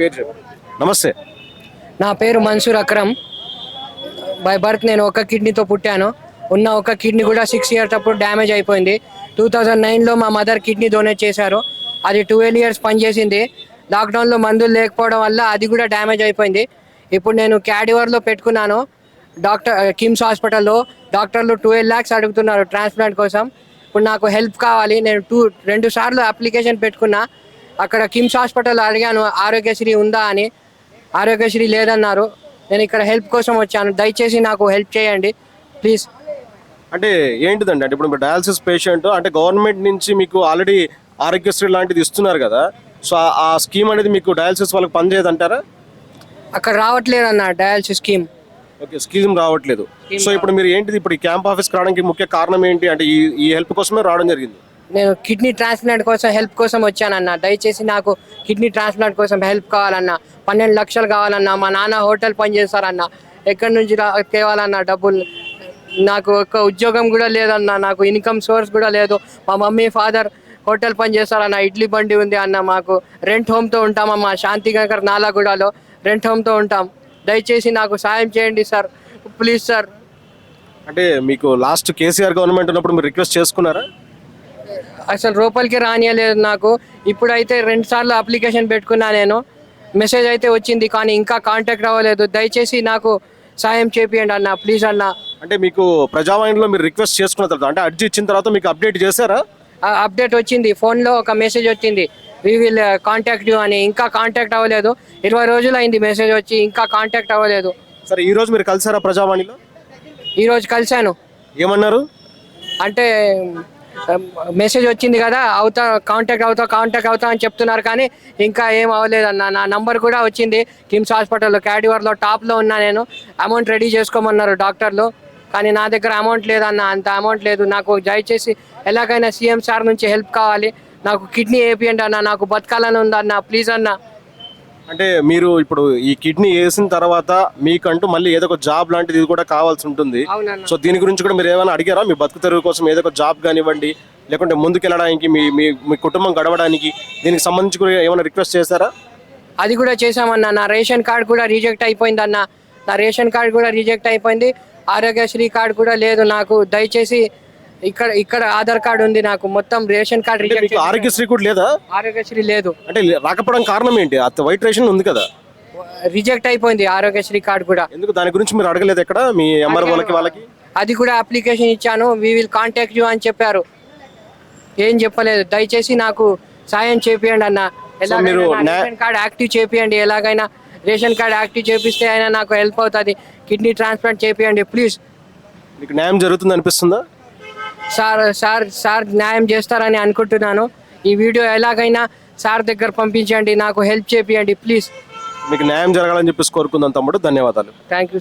పేరు చెప్పు. నమస్తే. నా పేరు మన్సూర్ అక్రమ్. బై బర్త్ నేను ఒక కిడ్నీతో పుట్టాను. ఉన్న ఒక కిడ్నీ కూడా సిక్స్ ఇయర్స్ అప్పుడు డ్యామేజ్ అయిపోయింది. టూ థౌజండ్ నైన్లో మా మదర్ కిడ్నీ డొనేట్ చేశారు. అది ట్వెల్వ్ ఇయర్స్ పనిచేసింది. లాక్డౌన్లో మందులు లేకపోవడం వల్ల అది కూడా డ్యామేజ్ అయిపోయింది. ఇప్పుడు నేను క్యాడివర్లో పెట్టుకున్నాను. డాక్టర్ కిమ్స్ హాస్పిటల్లో డాక్టర్లు ట్వెల్వ్ ల్యాక్స్ అడుగుతున్నారు ట్రాన్స్ప్లాంట్ కోసం. ఇప్పుడు నాకు హెల్ప్ కావాలి. నేను టూ రెండు సార్లు అప్లికేషన్ పెట్టుకున్నా. అక్కడ కిమ్స్ హాస్పిటల్ అడిగాను ఆరోగ్యశ్రీ ఉందా? అని. ఆరోగ్యశ్రీ లేదన్నారు. నేను ఇక్కడ హెల్ప్ కోసం వచ్చాను. దయచేసి నాకు హెల్ప్ చేయండి. ప్లీజ్. అంటే ఏంటిదండి? అంటే ఇప్పుడు మీరు డయాలసిస్ పేషెంట్ అంటే గవర్నమెంట్ నుంచి మీకు ఆల్రెడీ ఆరోగ్యశ్రీ లాంటిది ఇస్తున్నారు కదా. సో ఆ- ఆ స్కీమ్ అనేది మీకు డయాలసిస్ వాళ్ళకి పనిచేయదు అంటారా అక్కడ రావట్లేదు అన్న డయాలసిస్ స్కీమ్. ఓకే స్కీమ్ రావట్లేదు. సో ఇప్పుడు మీరు ఏంటిది? ఇప్పుడు ఈ క్యాంప్ ఆఫీస్కి రావడానికి ముఖ్య కారణం ఏంటి? అంటే ఈ ఈ హెల్ప్ కోసమే రావడం జరిగింది. నేను కిడ్నీ ట్రాన్స్ప్లాంట్ కోసం హెల్ప్ కోసం వచ్చానన్న. దయచేసి నాకు కిడ్నీ ట్రాన్స్ప్లాంట్ కోసం హెల్ప్ కావాలన్న. పన్నెండు లక్షలు కావాలన్న. మా నాన్న హోటల్ పనిచేస్తారన్న ఎక్కడి నుంచి తేవాలన్న డబ్బులు. నాకు ఒక ఉద్యోగం కూడా లేదన్న. నాకు ఇన్కమ్ సోర్స్ కూడా లేదు. మా మమ్మీ ఫాదర్ హోటల్ పని చేస్తారన్న. ఇడ్లీ బండి ఉంది అన్న మాకు. రెంట్ హోమ్తో ఉంటామమ్మా శాంతినగర్ నాలాగూడలో. రెంట్ హోమ్తో ఉంటాం. దయచేసి నాకు సాయం చేయండి సార్. Please sir. అంటే మీకు లాస్ట్ కేసీఆర్ గవర్నమెంట్ ఉన్నప్పుడు మీరు రిక్వెస్ట్ చేసుకున్నారా? అసలు రూపాయలకి రానియలేదు నాకు. ఇప్పుడైతే రెండు సార్లు అప్లికేషన్ పెట్టుకున్నా నేను. మెసేజ్ అయితే వచ్చింది కానీ ఇంకా కాంటాక్ట్ అవ్వలేదు దయచేసి నాకు సాయం చేపియండి అన్న ప్లీజ్ అన్న. అంటే మీకు ప్రజావాణిలో మీరు రిక్వెస్ట్ చేసుకున్న తర్వాత అంటే అర్జీ ఇచ్చిన తర్వాత మీకు అప్డేట్ చేశారా? అప్డేట్ వచ్చింది. ఫోన్లో ఒక మెసేజ్ వచ్చింది. వి విల్ కాంటాక్ట్ యూ అని. ఇంకా కాంటాక్ట్ అవ్వలేదు. ఇరవై రోజులు అయింది మెసేజ్ వచ్చి ఇంకా కాంటాక్ట్ అవ్వలేదు. సరే ఈ రోజు మీరు కలిసారా ప్రజావాణిలో ఈరోజు కలిశాను. ఏమన్నారు? అంటే మెసేజ్ వచ్చింది కదా అవుతా కాంటాక్ట్ అవుతా కాంటాక్ట్ అవుతా అని చెప్తున్నారు కానీ ఇంకా ఏం అవ్వలేదన్న నా నంబర్ కూడా వచ్చింది. కిమ్స్ హాస్పిటల్లో క్యాడివర్లో టాప్లో ఉన్నా నేను. అమౌంట్ రెడీ చేసుకోమన్నారు డాక్టర్లు. కానీ నా దగ్గర అమౌంట్ లేదన్న. అంత అమౌంట్ లేదు. నాకు దయచేసి ఎలాగైనా సీఎం సార్ నుంచి హెల్ప్ కావాలి. నాకు కిడ్నీ వేపియండి అన్న. నాకు బతకాలని ఉందన్న. ప్లీజ్ అన్న. అంటే మీరు ఇప్పుడు ఈ కిడ్నీ వేసిన తర్వాత మీకంటూ మళ్ళీ ఏదో ఒక జాబ్ లాంటిది కూడా కావాల్సి ఉంటుంది. సో దీని గురించి కూడా మీరు ఏమైనా అడిగారా? మీ బతుకు తెరువు కోసం ఏదో ఒక జాబ్ కానివ్వండి లేకుంటే ముందుకెళ్ళడానికి మీ మీ మీ కుటుంబం గడవడానికి దీనికి సంబంధించి కూడా ఏమైనా రిక్వెస్ట్ చేశారా? అది కూడా చేశామన్న. నా రేషన్ కార్డ్ కూడా రిజెక్ట్ అయిపోయింది అన్న నా రేషన్ కార్డ్ కూడా రిజెక్ట్ అయిపోయింది. ఆరోగ్యశ్రీ కార్డ్ కూడా లేదు నాకు. దయచేసి ఇక్కడ ఇక్కడ ఆధార్ కార్డు ఉంది నాకు. మొత్తం రేషన్ కార్డ్ అంటే రిజెక్ట్ మీకు ఆరోగ్యశ్రీ కూడా లేదా? ఆరోగ్యశ్రీ లేదు. అంటే రాకపోవడం కారణం ఏంటి? అత్త వైట్ రేషన్ ఉంది కదా. రిజెక్ట్ అయిపోయింది ఆరోగ్యశ్రీ కార్డ్ కూడా. ఎందుకు? దాని గురించి మీరు అడగలేదు ఎక్కడ? మీ ఎంఆర్ వాళ్ళకి వాళ్ళకి? అది కూడా అప్లికేషన్ ఇచ్చాను. వి విల్ కాంటాక్ట్ యూ అని చెప్పారు. ఏం చెప్పలేదు. దయచేసి నాకు సాయం చేపియండి అన్న. ఎలాగైనా మీరు నా రేషన్ కార్డ్ యాక్టివ్ చేపియండి. ఎలాగైనా రేషన్ కార్డ్ యాక్టివ్ చేపిస్తే అయినా నాకు హెల్ప్ అవుతుంది. కిడ్నీ ట్రాన్స్ప్లాంట్ చేపియండి ప్లీజ్. మీకు న్యాయం జరుగుతుంది అనిపిస్తుందా? సార్ సార్ సార్ న్యాయం చేస్తారని అనుకుంటున్నాను. ఈ వీడియో ఎలాగైనా సార్ దగ్గర పంపించండి నాకు హెల్ప్ చేపియండి ప్లీజ్. మీకు న్యాయం జరగాలని చెప్పేసి కోరుకుందాం తమ్ముడు. ధన్యవాదాలు. Thank you